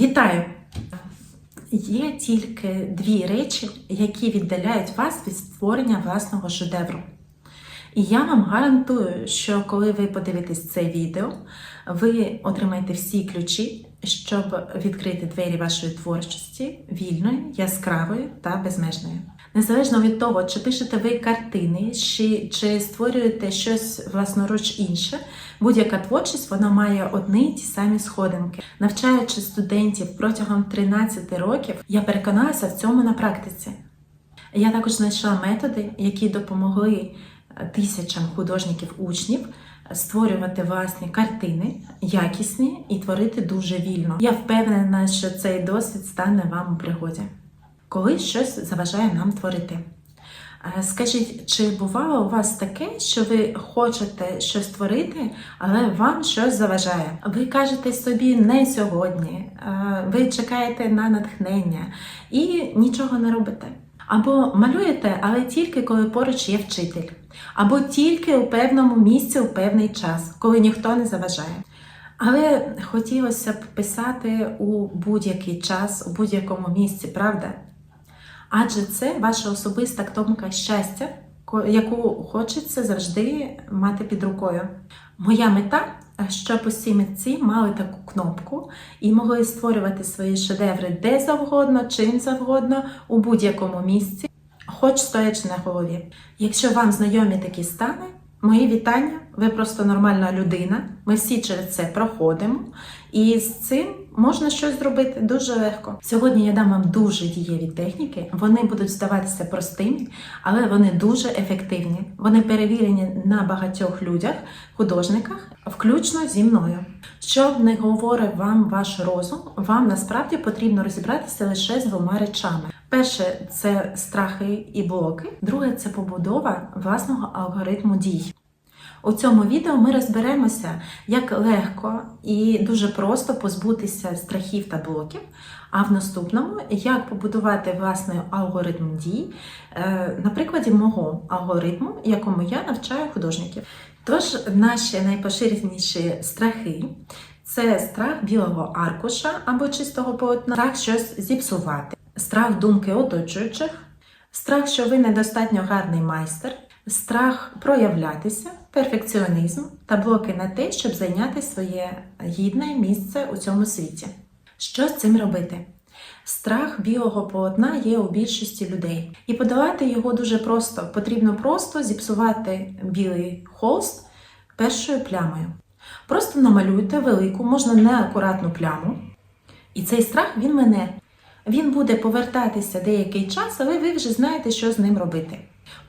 Вітаю! Є тільки дві речі, які віддаляють вас від створення власного шедевру. І я вам гарантую, що коли ви подивитесь це відео, ви отримаєте всі ключі, щоб відкрити двері вашої творчості вільної, яскравої та безмежної. Незалежно від того, чи пишете ви картини, чи, чи створюєте щось власноруч інше, будь-яка творчість вона має одні й ті самі сходинки. Навчаючи студентів протягом 13 років, я переконалася в цьому на практиці. Я також знайшла методи, які допомогли тисячам художників-учнів створювати власні картини, якісні і творити дуже вільно. Я впевнена, що цей досвід стане вам у пригоді, коли щось заважає нам творити. Е, Скажіть, чи бувало у вас таке, що ви хочете щось творити, але вам щось заважає? Ви кажете собі не сьогодні, е, ви чекаєте на натхнення і нічого не робите. Або малюєте, але тільки коли поруч є вчитель, або тільки у певному місці у певний час, коли ніхто не заважає. Але хотілося б писати у будь-який час, у будь-якому місці, правда? Адже це ваша особиста томка щастя, яку хочеться завжди мати під рукою. Моя мета, щоб усі митці мали таку кнопку і могли створювати свої шедеври де завгодно, чим завгодно, у будь-якому місці, хоч стоячи на голові. Якщо вам знайомі такі стани, мої вітання, ви просто нормальна людина. Ми всі через це проходимо, і з цим можна щось зробити дуже легко. Сьогодні я дам вам дуже дієві техніки. Вони будуть здаватися простими, але вони дуже ефективні. Вони перевірені на багатьох людях, художниках, включно зі мною. Щоб не говорив вам ваш розум, вам насправді потрібно розібратися лише з двома речами. Перше це страхи і блоки, друге це побудова власного алгоритму дій. У цьому відео ми розберемося, як легко і дуже просто позбутися страхів та блоків. А в наступному, як побудувати власний алгоритм дій е, на прикладі мого алгоритму, якому я навчаю художників. Тож, наші найпоширеніші страхи це страх білого аркуша або чистого полотна, страх щось зіпсувати, страх думки оточуючих, страх, що ви недостатньо гарний майстер, страх проявлятися, перфекціонізм та блоки на те, щоб зайняти своє гідне місце у цьому світі. Що з цим робити? Страх білого полотна є у більшості людей, і подолати його дуже просто. Потрібно просто зіпсувати білий холст першою плямою. Просто намалюйте велику, можна неакуратну пляму, і цей страх він мене. Він буде повертатися деякий час, але ви вже знаєте, що з ним робити.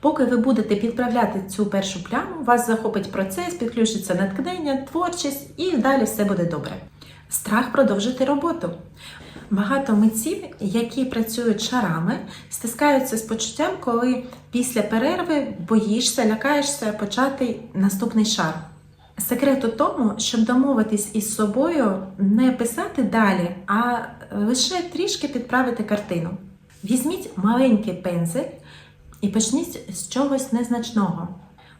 Поки ви будете підправляти цю першу пляму, вас захопить процес, підключиться натхнення, творчість і далі все буде добре. Страх продовжити роботу. Багато митців, які працюють шарами, стискаються з почуттям, коли після перерви боїшся, лякаєшся почати наступний шар. Секрет у тому, щоб домовитись із собою, не писати далі, а лише трішки підправити картину. Візьміть маленький пензель і почніть з чогось незначного.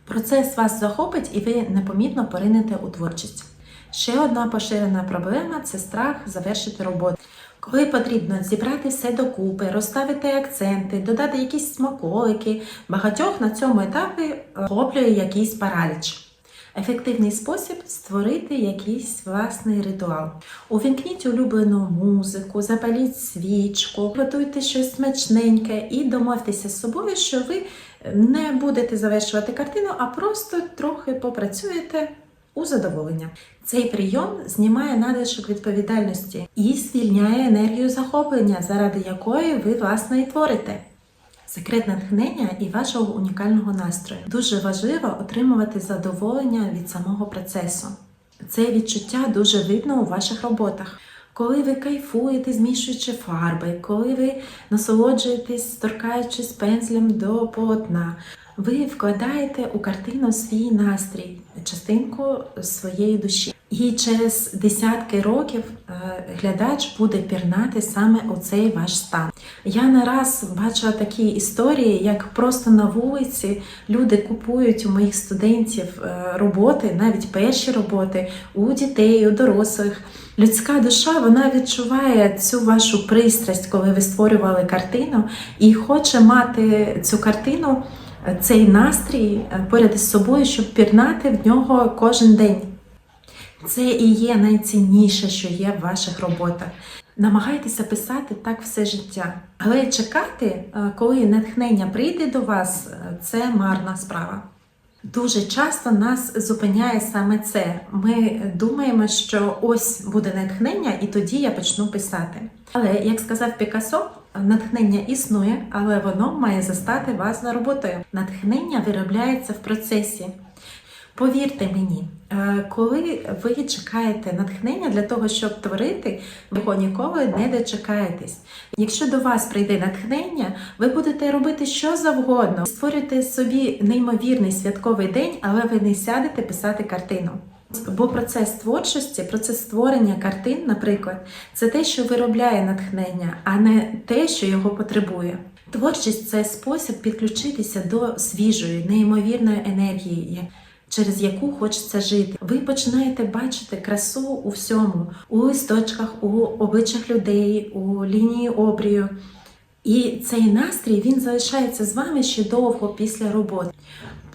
Процес вас захопить і ви непомітно поринете у творчість. Ще одна поширена проблема це страх завершити роботу. Коли потрібно зібрати все докупи, розставити акценти, додати якісь смаколики, багатьох на цьому етапі охоплює якийсь параліч. Ефективний спосіб створити якийсь власний ритуал. Увімкніть улюблену музику, запаліть свічку, готуйте щось смачненьке і домовтеся з собою, що ви не будете завершувати картину, а просто трохи попрацюєте у задоволення. Цей прийом знімає надлишок відповідальності і звільняє енергію захоплення, заради якої ви власне і творите. Секрет натхнення і вашого унікального настрою. Дуже важливо отримувати задоволення від самого процесу. Це відчуття дуже видно у ваших роботах. Коли ви кайфуєте, змішуючи фарби, коли ви насолоджуєтесь, торкаючись пензлем до полотна, ви вкладаєте у картину свій настрій, частинку своєї душі. І через десятки років е, глядач буде пірнати саме у цей ваш стан. Я не раз бачила такі історії, як просто на вулиці люди купують у моїх студентів е, роботи, навіть перші роботи у дітей, у дорослих. Людська душа вона відчуває цю вашу пристрасть, коли ви створювали картину, і хоче мати цю картину, е, цей настрій поряд із собою, щоб пірнати в нього кожен день. Це і є найцінніше, що є в ваших роботах. Намагайтеся писати так все життя. Але чекати, е, коли натхнення прийде до вас, е, це марна справа. Дуже часто нас зупиняє саме це. Ми думаємо, що ось буде натхнення, і тоді я почну писати. Але як сказав Пікассо, натхнення існує, але воно має застати вас за роботою. Натхнення виробляється в процесі. Повірте мені, е, коли ви чекаєте натхнення для того, щоб творити, ви його ніколи не дочекаєтесь. Якщо до вас прийде натхнення, ви будете робити що завгодно, створюєте собі неймовірний святковий день, але ви не сядете писати картину. Бо процес творчості, процес створення картин, наприклад, це те, що виробляє натхнення, а не те, що його потребує. Творчість це спосіб підключитися до свіжої, неймовірної енергії через яку хочеться жити. Ви починаєте бачити красу у всьому, у листочках, у обличчях людей, у лінії обрію. І цей настрій він залишається з вами ще довго після роботи.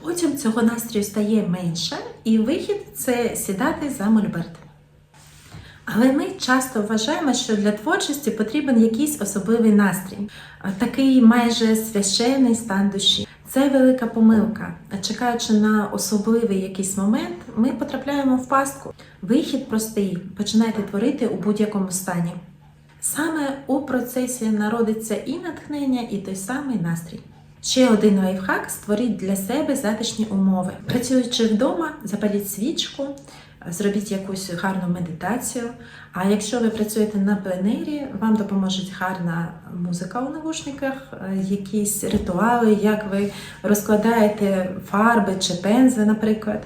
Потім цього настрою стає менше, і вихід це сідати за мольберт. Але ми часто вважаємо, що для творчості потрібен якийсь особливий настрій, такий майже священний стан душі. Це велика помилка. Чекаючи на особливий якийсь момент, ми потрапляємо в пастку. Вихід простий, починайте творити у будь-якому стані. Саме у процесі народиться і натхнення, і той самий настрій. Ще один лайфхак створіть для себе затишні умови. Працюючи вдома, запаліть свічку, зробіть якусь гарну медитацію. А якщо ви працюєте на пленері, вам допоможе гарна музика у навушниках, е, якісь ритуали, як ви розкладаєте фарби чи пензи, наприклад,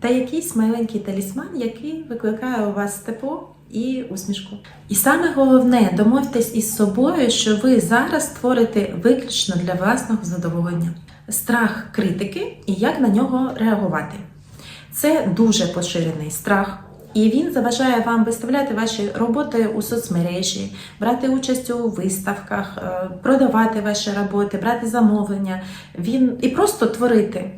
та, якийсь маленький талісман, який викликає у вас тепло. І усмішку. І саме головне, домовтесь із собою, що ви зараз створите виключно для власного задоволення. Страх критики і як на нього реагувати. Це дуже поширений страх, і він заважає вам виставляти ваші роботи у соцмережі, брати участь у виставках, е, продавати ваші роботи, брати замовлення. Він і просто творити.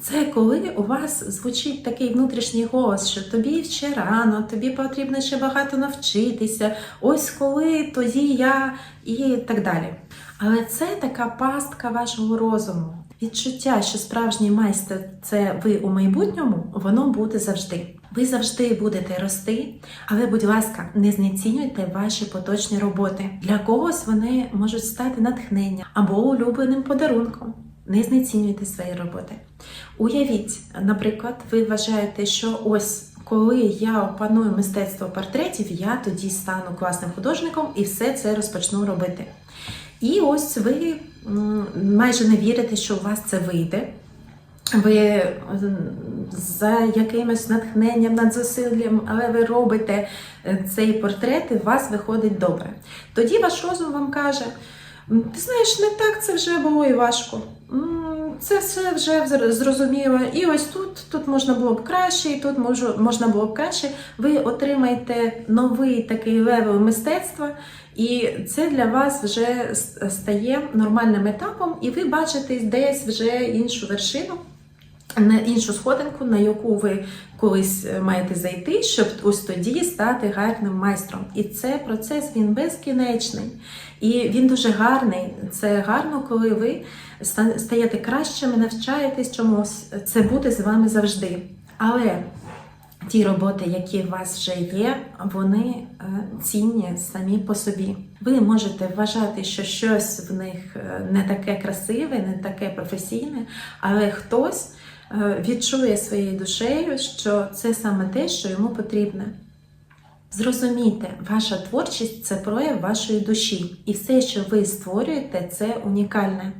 Це коли у вас звучить такий внутрішній голос, що тобі ще рано, тобі потрібно ще багато навчитися. Ось коли, тоді я і так далі. Але це така пастка вашого розуму. Відчуття, що справжній майстер це ви у майбутньому, воно буде завжди. Ви завжди будете рости, але, будь ласка, не знецінюйте ваші поточні роботи. Для когось вони можуть стати натхненням або улюбленим подарунком. Не знецінюйте свої роботи. Уявіть, наприклад, ви вважаєте, що ось коли я опаную мистецтво портретів, я тоді стану класним художником і все це розпочну робити. І ось ви майже не вірите, що у вас це вийде. Ви за якимось натхненням, надзусиллям, але ви робите е, цей портрет, і у вас виходить добре. Тоді ваш розум вам каже: ти знаєш, не так це вже було і важко. Це все вже зрозуміло. І ось тут тут можна було б краще, і тут можу, можна було б краще. Ви отримаєте новий такий левел мистецтва, і це для вас вже стає нормальним етапом, і ви бачите десь вже іншу вершину на іншу сходинку, на яку ви колись е, маєте зайти, щоб ось тоді стати гарним майстром. І цей процес він безкінечний. І він дуже гарний. Це гарно, коли ви стаєте кращими, навчаєтесь чомусь. Це буде з вами завжди. Але ті роботи, які у вас вже є, вони е, цінні самі по собі. Ви можете вважати, що щось в них е, не таке красиве, не таке професійне, але хтось. Е, відчує своєю душею, що це саме те, що йому потрібне. Зрозумійте, ваша творчість це прояв вашої душі, і все, що ви створюєте, це унікальне.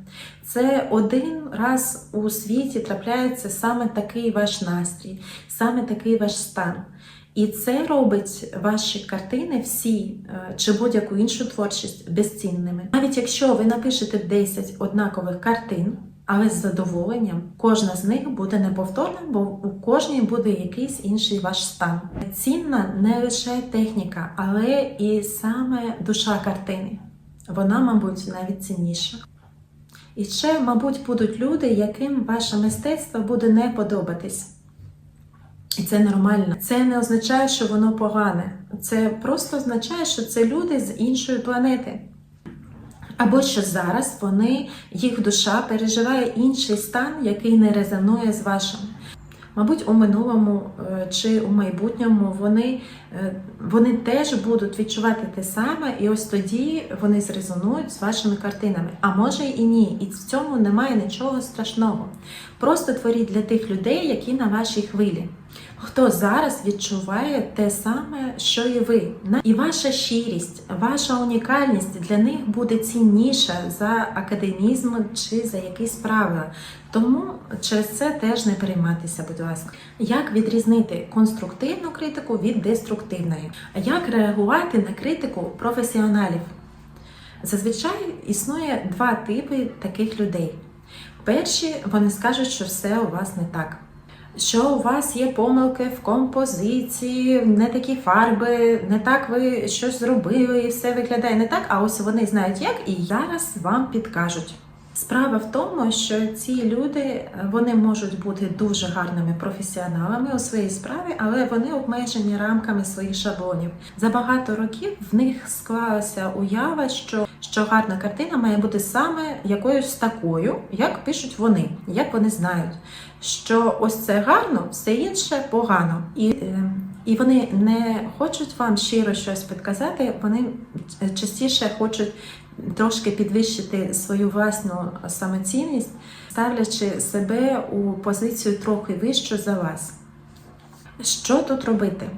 Це один раз у світі трапляється саме такий ваш настрій, саме такий ваш стан. І це робить ваші картини всі е, чи будь-яку іншу творчість безцінними. Навіть якщо ви напишете 10 однакових картин, але з задоволенням, кожна з них буде неповторна, бо у кожній буде якийсь інший ваш стан. Цінна не лише техніка, але і саме душа картини. Вона, мабуть, навіть цінніша. І ще, мабуть, будуть люди, яким ваше мистецтво буде не подобатись. І це нормально. Це не означає, що воно погане. Це просто означає, що це люди з іншої планети. Або що зараз вони, їх душа переживає інший стан, який не резонує з вашим. Мабуть, у минулому е, чи у майбутньому вони, е, вони теж будуть відчувати те саме, і ось тоді вони зрезонують з вашими картинами. А може і ні. І в цьому немає нічого страшного. Просто творіть для тих людей, які на вашій хвилі. Хто зараз відчуває те саме, що і ви. І ваша щирість, ваша унікальність для них буде цінніша за академізм чи за якісь правила. Тому через це теж не перейматися, будь ласка. Як відрізнити конструктивну критику від деструктивної? Як реагувати на критику професіоналів? Зазвичай існує два типи таких людей. Перші вони скажуть, що все у вас не так. Що у вас є помилки в композиції, не такі фарби, не так ви щось зробили, і все виглядає не так. А ось вони знають як, і зараз вам підкажуть. Справа в тому, що ці люди вони можуть бути дуже гарними професіоналами у своїй справі, але вони обмежені рамками своїх шаблонів. За багато років в них склалася уява, що, що гарна картина має бути саме якоюсь такою, як пишуть вони, як вони знають. Що ось це гарно, все інше погано. І, е, і вони не хочуть вам щиро щось підказати, вони частіше хочуть трошки підвищити свою власну самоцінність, ставлячи себе у позицію трохи вищу за вас. Що тут робити?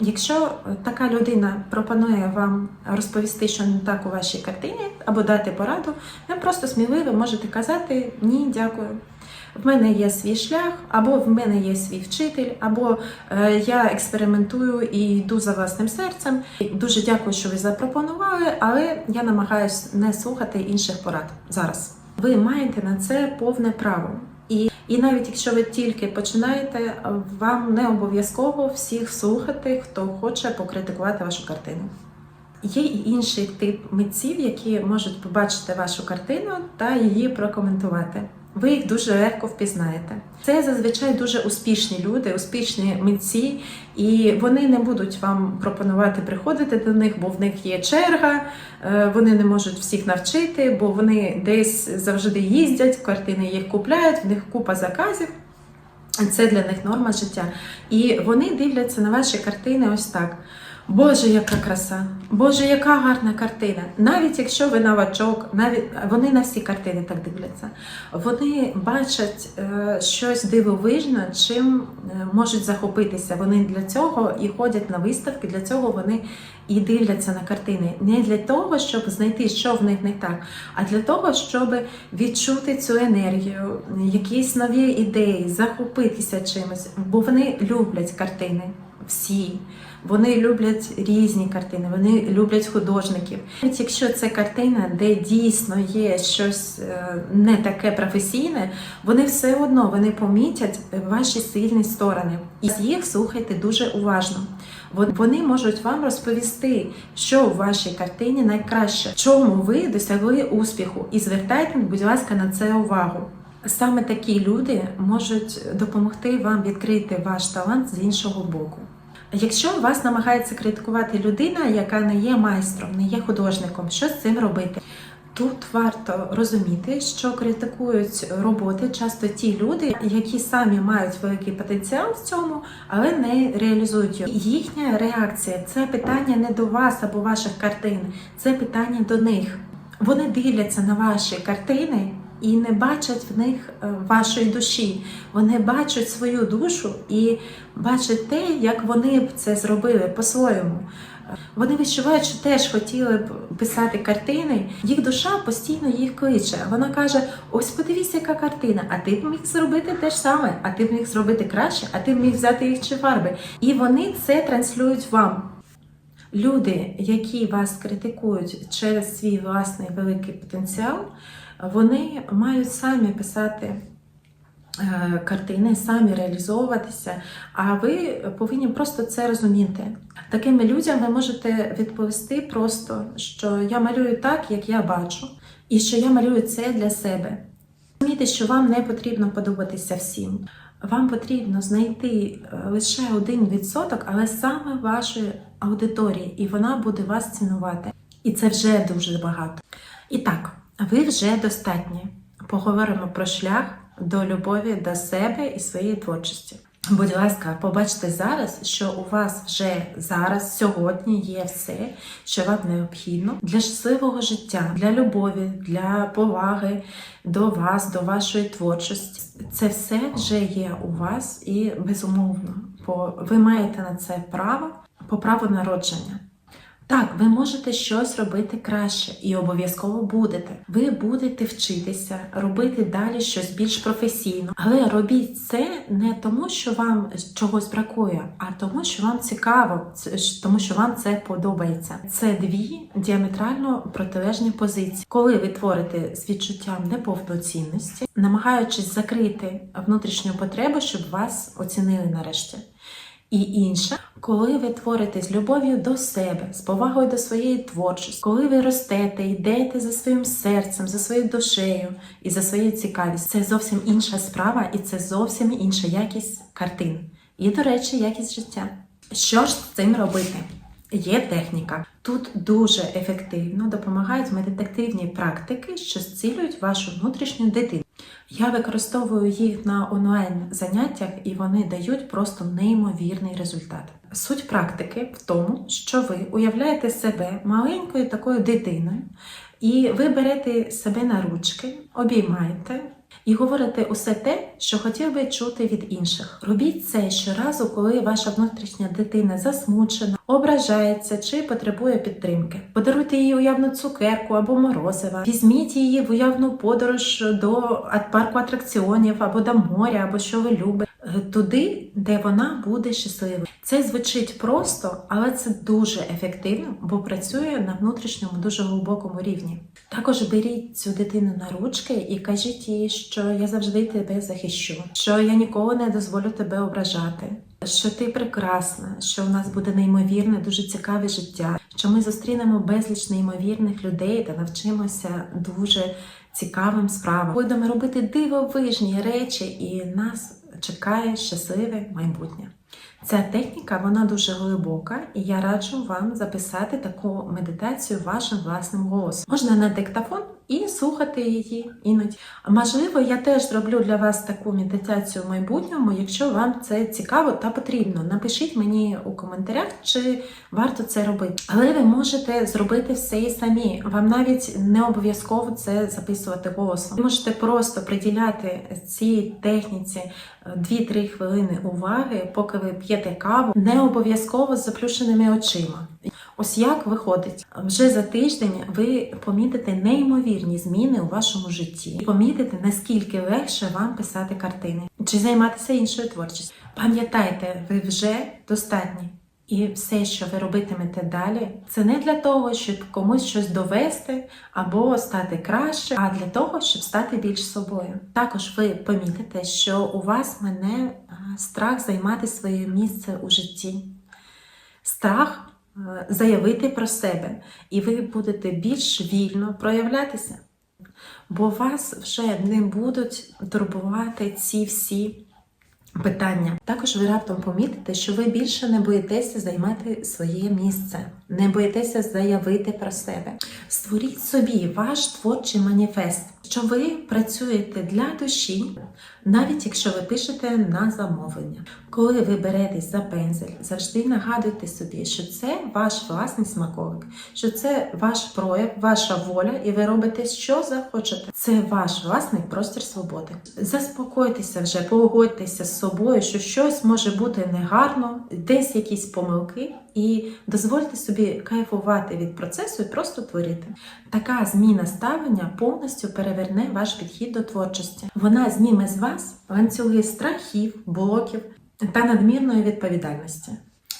Е, Якщо така людина пропонує вам розповісти, що не так у вашій картині, або дати пораду, ви просто сміливо можете казати ні, дякую. В мене є свій шлях, або в мене є свій вчитель, або е, я експериментую і йду за власним серцем. Дуже дякую, що ви запропонували, але я намагаюся не слухати інших порад зараз. Ви маєте на це повне право. І, навіть якщо ви тільки починаєте, вам не обов'язково всіх слухати, хто хоче покритикувати вашу картину. Є і інший тип митців, які можуть побачити вашу картину та її прокоментувати. Ви їх дуже легко впізнаєте. Це зазвичай дуже успішні люди, успішні митці, і вони не будуть вам пропонувати приходити до них, бо в них є черга, е, вони не можуть всіх навчити, бо вони десь завжди їздять, картини їх купляють, в них купа заказів. Це для них норма життя. І вони дивляться на ваші картини ось так. Боже, яка краса! Боже, яка гарна картина! Навіть якщо ви новачок, навіть вони на всі картини так дивляться. Вони бачать е, щось дивовижне, чим е, можуть захопитися. Вони для цього і ходять на виставки, для цього вони і дивляться на картини. Не для того, щоб знайти, що в них не так, а для того, щоб відчути цю енергію, якісь нові ідеї, захопитися чимось, бо вони люблять картини всі. Вони люблять різні картини, вони люблять художників. Навіть якщо це картина, де дійсно є щось е, не таке професійне, вони все одно вони помітять ваші сильні сторони. І їх слухайте дуже уважно. Вони можуть вам розповісти, що в вашій картині найкраще, чому ви досягли успіху, і звертайте, будь ласка, на це увагу. Саме такі люди можуть допомогти вам відкрити ваш талант з іншого боку. Якщо вас намагається критикувати людина, яка не є майстром, не є художником, що з цим робити? Тут варто розуміти, що критикують роботи часто ті люди, які самі мають великий потенціал в цьому, але не реалізують його. Їхня реакція це питання не до вас або ваших картин, це питання до них. Вони дивляться на ваші картини і не бачать в них е, вашої душі. Вони бачать свою душу і бачать те, як вони б це зробили по-своєму. Вони відчувають, що теж хотіли б писати картини. Їх душа постійно їх кличе. Вона каже: ось подивись, яка картина, а ти б міг зробити те ж саме, а ти б міг зробити краще, а ти б міг взяти їх чи фарби. І вони це транслюють вам. Люди, які вас критикують через свій власний великий потенціал, вони мають самі писати е, картини, самі реалізовуватися, а ви повинні просто це розуміти. Такими людям ви можете відповісти просто, що я малюю так, як я бачу, і що я малюю це для себе. Розумійте, що вам не потрібно подобатися всім. Вам потрібно знайти е, лише один відсоток, але саме вашої аудиторії, і вона буде вас цінувати. І це вже дуже багато. І так, ви вже достатні. Поговоримо про шлях до любові до себе і своєї творчості. Будь ласка, побачте зараз, що у вас вже зараз, сьогодні є все, що вам необхідно для щасливого життя, для любові, для поваги до вас, до вашої творчості. Це все вже є у вас і безумовно, бо ви маєте на це право по праву народження. Так, ви можете щось робити краще і обов'язково будете. Ви будете вчитися, робити далі щось більш професійно. Але робіть це не тому, що вам чогось бракує, а тому, що вам цікаво, тому що вам це подобається. Це дві діаметрально протилежні позиції. Коли ви творите з відчуттям неповноцінності, намагаючись закрити внутрішню потребу, щоб вас оцінили нарешті. І інше, коли ви творите з любов'ю до себе, з повагою до своєї творчості, коли ви ростете, йдете за своїм серцем, за своєю душею і за своєю цікавістю, це зовсім інша справа і це зовсім інша якість картин. І, до речі, якість життя. Що ж з цим робити? Є техніка. Тут дуже ефективно допомагають медитативні практики, що зцілюють вашу внутрішню дитину. Я використовую їх на онлайн заняттях, і вони дають просто неймовірний результат. Суть практики в тому, що ви уявляєте себе маленькою такою дитиною, і ви берете себе на ручки, обіймаєте. І говорите усе те, що хотів би чути від інших. Робіть це щоразу, коли ваша внутрішня дитина засмучена, ображається чи потребує підтримки. Подаруйте їй уявну цукерку або морозива. Візьміть її в уявну подорож до парку атракціонів або до моря, або що ви любите, туди, де вона буде щасливою. Це звучить просто, але це дуже ефективно, бо працює на внутрішньому дуже глибокому рівні. Також беріть цю дитину на ручки і кажіть їй, що я завжди тебе захищу, що я ніколи не дозволю тебе ображати. Що ти прекрасна, що в нас буде неймовірне, дуже цікаве життя, що ми зустрінемо безліч неймовірних людей та навчимося дуже цікавим справам. Будемо робити дивовижні речі, і нас чекає щасливе майбутнє. Ця техніка вона дуже глибока, і я раджу вам записати таку медитацію вашим власним голосом. Можна на диктофон і слухати її іноді. Можливо, я теж зроблю для вас таку медитацію в майбутньому, якщо вам це цікаво та потрібно. Напишіть мені у коментарях, чи варто це робити. Але ви можете зробити все і самі. Вам навіть не обов'язково це записувати голосом. Ви можете просто приділяти цій техніці е, 2-3 хвилини уваги, поки ви п'єте каву, не обов'язково з заплющеними очима. Ось як виходить, вже за тиждень ви помітите неймовірні зміни у вашому житті, і помітите, наскільки легше вам писати картини чи займатися іншою творчістю. Пам'ятайте, ви вже достатні. І все, що ви робитимете далі, це не для того, щоб комусь щось довести або стати краще, а для того, щоб стати більш собою. Також ви помітите, що у вас мене страх займати своє місце у житті, страх заявити про себе, і ви будете більш вільно проявлятися. Бо вас вже не будуть турбувати ці всі питання. Також ви раптом помітите, що ви більше не боїтеся займати своє місце, не боїтеся заявити про себе. Створіть собі ваш творчий маніфест, що ви працюєте для душі, навіть якщо ви пишете на замовлення. Коли ви беретесь за пензель, завжди нагадуйте собі, що це ваш власний смаковик, що це ваш прояв, ваша воля, і ви робите, що захочете. Це ваш власний простір свободи. Заспокойтеся вже, погодьтеся з собою, що щось може бути негарно, десь якісь помилки, і дозвольте собі кайфувати від процесу і просто творити. Така зміна ставлення повністю переверне ваш підхід до творчості. Вона зніме з вас ланцюги страхів, блоків та надмірної відповідальності.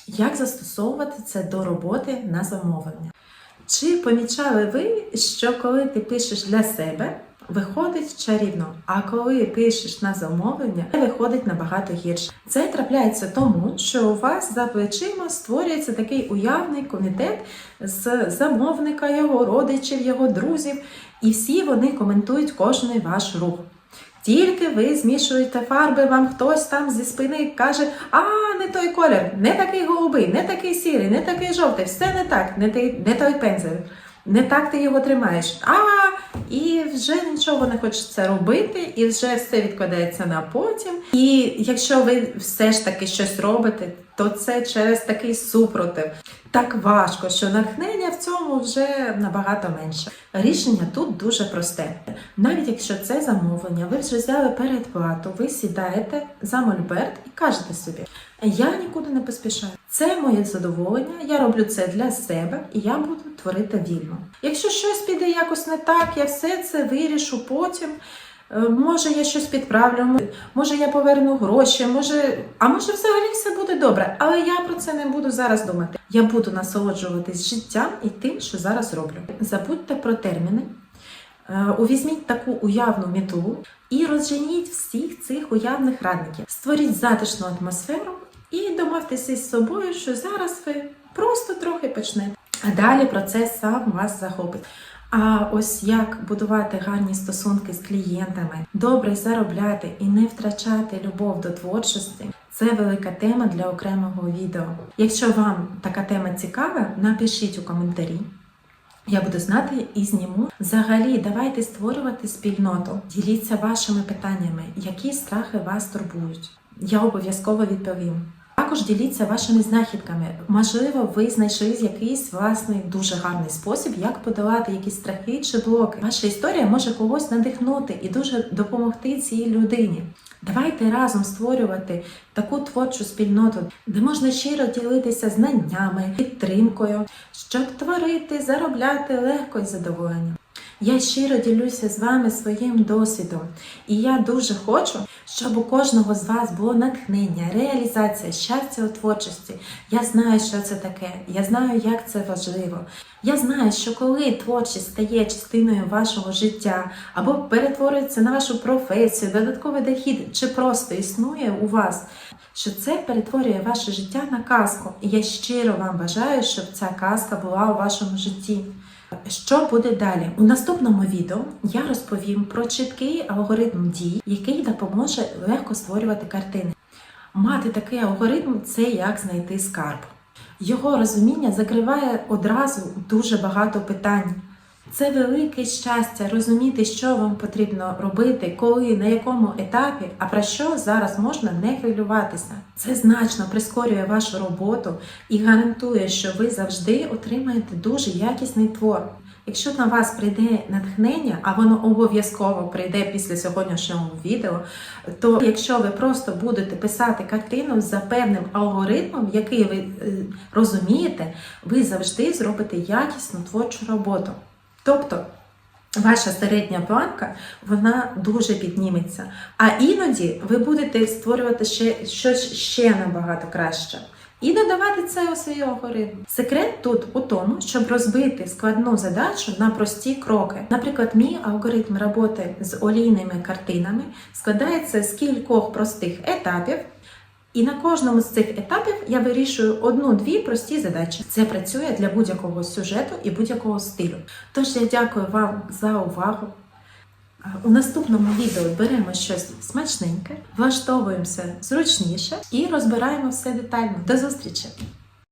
Як застосовувати це до роботи на замовлення? Чи помічали ви, що коли ти пишеш для себе, виходить чарівно, а коли пишеш на замовлення, виходить набагато гірше? Це трапляється тому, що у вас за плечима створюється такий уявний комітет з замовника, його родичів, його друзів, і всі вони коментують кожний ваш рух. Тільки ви змішуєте фарби, вам хтось там зі спини каже, а не той колір, не такий голубий, не такий сірий, не такий жовтий, все не так, не той пензель, не так ти його тримаєш. А і вже нічого не хочеться робити, і вже все відкладається на потім. І якщо ви все ж таки щось робите, то це через такий супротив. Так важко, що натхнення в цьому вже набагато менше. Рішення тут дуже просте. Навіть якщо це замовлення, ви вже взяли передплату, ви сідаєте за мольберт і кажете собі: я нікуди не поспішаю. Це моє задоволення, я роблю це для себе і я буду творити вільно. Якщо щось піде якось не так, я все це вирішу потім. Е, Може, я щось підправлю, може я поверну гроші, може, а може взагалі все буде добре. Але я про це не буду зараз думати. Я буду насолоджуватись життям і тим, що зараз роблю. Забудьте про терміни, Е, увізьміть таку уявну мітлу і розженіть всіх цих уявних радників. Створіть затишну атмосферу і домовтеся з собою, що зараз ви просто трохи почнете. А далі процес сам вас захопить. А ось як будувати гарні стосунки з клієнтами, добре заробляти і не втрачати любов до творчості це велика тема для окремого відео. Якщо вам така тема цікава, напишіть у коментарі. Я буду знати і зніму. Взагалі, давайте створювати спільноту. Діліться вашими питаннями, які страхи вас турбують. Я обов'язково відповім. Також діліться вашими знахідками. Можливо, ви знайшли якийсь власний дуже гарний спосіб, як подолати якісь страхи чи блоки. Ваша історія може когось надихнути і дуже допомогти цій людині. Давайте разом створювати таку творчу спільноту, де можна щиро ділитися знаннями, підтримкою, щоб творити, заробляти легко і задоволення. Я щиро ділюся з вами своїм досвідом, і я дуже хочу, щоб у кожного з вас було натхнення, реалізація, щастя у творчості. Я знаю, що це таке, я знаю, як це важливо. Я знаю, що коли творчість стає частиною вашого життя або перетворюється на вашу професію, додатковий дохід чи просто існує у вас, що це перетворює ваше життя на казку. І я щиро вам бажаю, щоб ця казка була у вашому житті. Що буде далі? У наступному відео я розповім про чіткий алгоритм дій, який допоможе легко створювати картини. Мати такий алгоритм це як знайти скарб. Його розуміння закриває одразу дуже багато питань. Це велике щастя розуміти, що вам потрібно робити, коли, на якому етапі, а про що зараз можна не хвилюватися. Це значно прискорює вашу роботу і гарантує, що ви завжди отримаєте дуже якісний твор. Якщо на вас прийде натхнення, а воно обов'язково прийде після сьогоднішнього відео, то якщо ви просто будете писати картину за певним алгоритмом, який ви е, розумієте, ви завжди зробите якісну творчу роботу. Тобто ваша середня планка вона дуже підніметься. А іноді ви будете створювати ще щось ще набагато краще. І додавати це у свій алгоритм. Секрет тут у тому, щоб розбити складну задачу на прості кроки. Наприклад, мій алгоритм роботи з олійними картинами складається з кількох простих етапів. І на кожному з цих етапів я вирішую одну-дві прості задачі. Це працює для будь-якого сюжету і будь-якого стилю. Тож я дякую вам за увагу. У наступному відео беремо щось смачненьке, влаштовуємося зручніше і розбираємо все детально. До зустрічі!